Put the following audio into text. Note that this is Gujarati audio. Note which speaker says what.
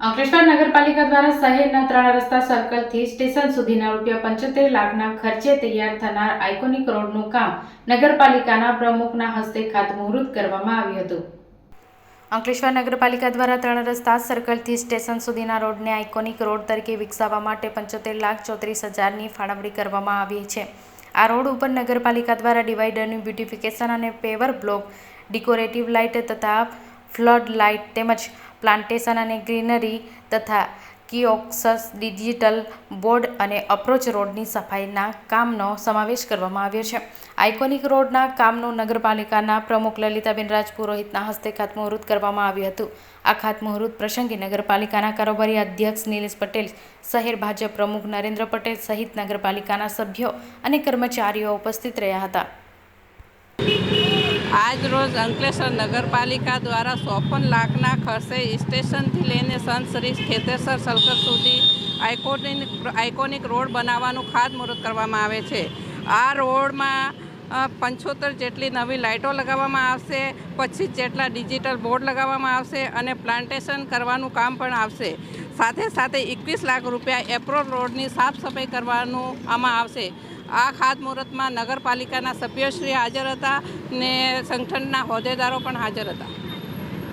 Speaker 1: અંકલેશ્વર નગરપાલિકા દ્વારા શહેરના ત્રણ રસ્તા સર્કલથી સ્ટેશન સુધીના રૂપિયા પંચોતેર લાખના ખર્ચે તૈયાર થનાર આઇકોનિક રોડનું કામ નગરપાલિકાના પ્રમુખના હસ્તે ખાતમુહૂર્ત કરવામાં આવ્યું હતું. અંકલેશ્વર નગરપાલિકા દ્વારા ત્રણ રસ્તા સર્કલથી સ્ટેશન સુધીના રોડને આઇકોનિક રોડ તરીકે વિકસાવવા માટે પંચોતેર લાખ ચોત્રીસ હજારની ફાળવણી કરવામાં આવી છે. આ રોડ ઉપર નગરપાલિકા દ્વારા ડિવાઈડરનું બ્યુટિફિકેશન અને પેવર બ્લોક, ડિકોરેટિવ લાઇટ તથા ફ્લડ લાઇટ તેમજ પ્લાન્ટેશન અને ગ્રીનરી તથા કિઓક્સસ ડિજિટલ બોર્ડ અને અપ્રોચ રોડની સફાઈના કામનો સમાવેશ કરવામાં આવ્યો છે. આઇકોનિક રોડના કામનું નગરપાલિકાના પ્રમુખ લલિતાબેન રાજપુરોહિતના હસ્તે ખાતમુહૂર્ત કરવામાં આવ્યું હતું. આ ખાતમુહૂર્ત પ્રસંગે નગરપાલિકાના કારોબારી અધ્યક્ષ નિલેશ પટેલ, શહેર ભાજપ પ્રમુખ નરેન્દ્ર પટેલ સહિત નગરપાલિકાના સભ્યો અને કર્મચારીઓ ઉપસ્થિત રહ્યા હતા.
Speaker 2: રોજ અંકલેશ્વર નગરપાલિકા દ્વારા ચોપન લાખના ખર્ચે સ્ટેશનથી લઈને સંતશ્રી ખેતેસર સર્કલ સુધી આઇકોનિક આઇકોનિક રોડ બનાવવાનું ખાતમુહૂર્ત કરવામાં આવે છે. આ રોડમાં પંચોતેર જેટલી નવી લાઇટો લગાવવામાં આવશે પચીસ જેટલા ડિજિટલ બોર્ડ લગાવવામાં આવશે અને પ્લાન્ટેશન કરવાનું કામ પણ આવશે. સાથે સાથે એકવીસ લાખ રૂપિયા એપ્રોલ રોડની સાફ સફાઈ કરવાનું આમાં આવશે. આ ખાતમુહૂર્તમાં નગરપાલિકાના સભ્યશ્રી હાજર હતા ને સંગઠનના હોદ્દેદારો પણ હાજર હતા.